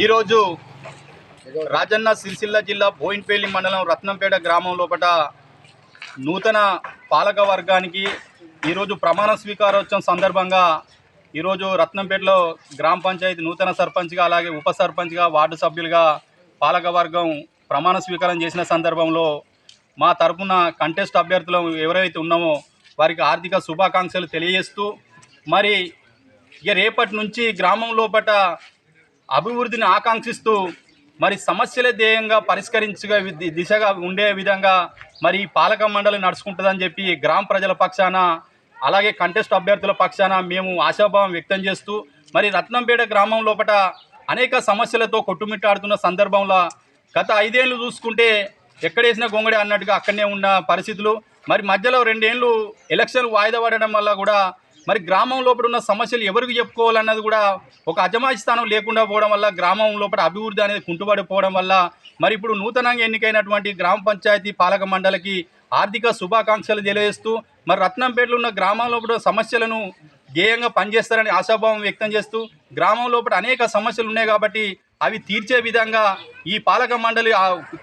ఈరోజు రాజన్న సిరిసిల్ల జిల్లా బోయిన్పేలి మండలం రత్నంపేట గ్రామం లోపల నూతన పాలక వర్గానికి ఈరోజు ప్రమాణ స్వీకారోత్సవం సందర్భంగా ఈరోజు రత్నంపేటలో గ్రామ పంచాయతీ నూతన సర్పంచ్గా అలాగే ఉప సర్పంచ్గా వార్డు సభ్యులుగా పాలక వర్గం ప్రమాణ స్వీకారం చేసిన సందర్భంలో మా తరపున కంటెస్ట్ అభ్యర్థులు ఎవరైతే ఉన్నామో వారికి ఆర్థిక శుభాకాంక్షలు తెలియజేస్తూ మరి ఇక రేపటి నుంచి గ్రామం లోపల అభివృద్ధిని ఆకాంక్షిస్తూ మరి సమస్యలే ధ్యేయంగా పరిష్కరించగా ది- దిశగా ఉండే విధంగా మరి పాలక మండలి నడుచుకుంటుందని చెప్పి గ్రామ ప్రజల పక్షాన అలాగే కంటెస్ట్ అభ్యర్థుల పక్షాన మేము ఆశాభావం వ్యక్తం చేస్తూ మరి రత్నంపేట గ్రామం లోపల అనేక సమస్యలతో కొట్టుమిట్టాడుతున్న సందర్భంలో గత ఐదేళ్ళు చూసుకుంటే ఎక్కడేసిన గొంగడి అన్నట్టుగా అక్కడనే ఉన్న పరిస్థితులు. మరి మధ్యలో రెండేళ్ళు ఎలక్షన్ వాయిదా పడడం వల్ల కూడా మరి గ్రామం లోపల ఉన్న సమస్యలు ఎవరికి చెప్పుకోవాలన్నది కూడా ఒక అజమాయి స్థానం లేకుండా పోవడం వల్ల గ్రామం లోపల అభివృద్ధి అనేది కుంటుపడిపోవడం వల్ల మరి ఇప్పుడు నూతనంగా ఎన్నికైనటువంటి గ్రామ పంచాయతీ పాలక మండలికి ఆర్థిక శుభాకాంక్షలు తెలియజేస్తూ మరి రత్నంపేటలో ఉన్న గ్రామం లోపల సమస్యలను ధ్యేయంగా పనిచేస్తారని ఆశాభావం వ్యక్తం చేస్తూ గ్రామం లోపల అనేక సమస్యలు ఉన్నాయి కాబట్టి అవి తీర్చే విధంగా ఈ పాలక మండలి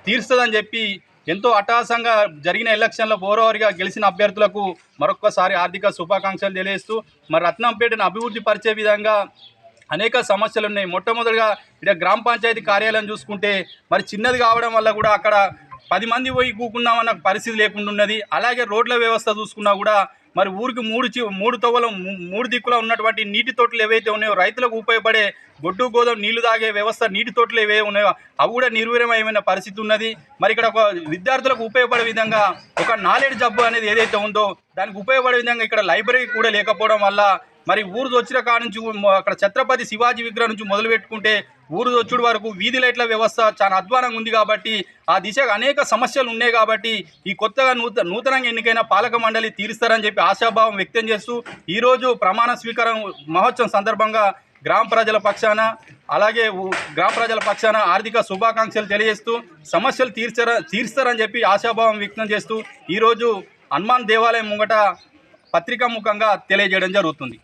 తీర్స్తుందని చెప్పి ఎంతో అట్టహాసంగా జరిగిన ఎలక్షన్లో ఓరోవరిగా గెలిచిన అభ్యర్థులకు మరొక్కసారి ఆర్థిక శుభాకాంక్షలు తెలియజేస్తూ మరి రత్నంపేటను అభివృద్ధి పరిచే విధంగా అనేక సమస్యలు ఉన్నాయి. మొట్టమొదటిగా ఇక్కడ గ్రామ పంచాయతీ కార్యాలయం చూసుకుంటే మరి చిన్నది కావడం వల్ల కూడా అక్కడ పది మంది పోయి కూకున్నామన్న పరిస్థితి లేకుండా ఉన్నది. అలాగే రోడ్ల వ్యవస్థ చూసుకున్నా కూడా మరి ఊరికి మూడు మూడు తవ్వలు మూడు దిక్కులో ఉన్నటువంటి నీటి తోటలు ఏవైతే ఉన్నాయో రైతులకు ఉపయోగపడే గొడ్డు గోదాం నీళ్ళు తాగే వ్యవస్థ నీటి తోటలు ఏవే ఉన్నాయో అవి కూడా నిర్వీర్యమైన పరిస్థితి ఉన్నది. మరి ఇక్కడ ఒక విద్యార్థులకు ఉపయోగపడే విధంగా ఒక నాలెడ్జ్ జబ్బు అనేది ఏదైతే ఉందో దానికి ఉపయోగపడే విధంగా ఇక్కడ లైబ్రరీ కూడా లేకపోవడం వల్ల మరి ఊరు వచ్చిన కాడ నుంచి అక్కడ ఛత్రపతి శివాజీ విగ్రహం నుంచి మొదలు పెట్టుకుంటే ఊరు వచ్చుడు వరకు వీధి లైట్ల వ్యవస్థ చాలా అధ్వానంగా ఉంది కాబట్టి ఆ దిశగా అనేక సమస్యలు ఉన్నాయి కాబట్టి ఈ కొత్తగా నూత నూతనంగా ఎన్నికైన పాలక మండలి తీరుస్తారని చెప్పి ఆశాభావం వ్యక్తం చేస్తూ ఈరోజు ప్రమాణ స్వీకారం మహోత్సవం సందర్భంగా గ్రామ ప్రజల పక్షాన అలాగే గ్రామ ప్రజల పక్షాన ఆర్థిక శుభాకాంక్షలు తెలియజేస్తూ సమస్యలు తీర్చర తీరుస్తారని చెప్పి ఆశాభావం వ్యక్తం చేస్తూ ఈరోజు హనుమాన్ దేవాలయం ముంగట పత్రికా ముఖంగా తెలియజేయడం జరుగుతుంది.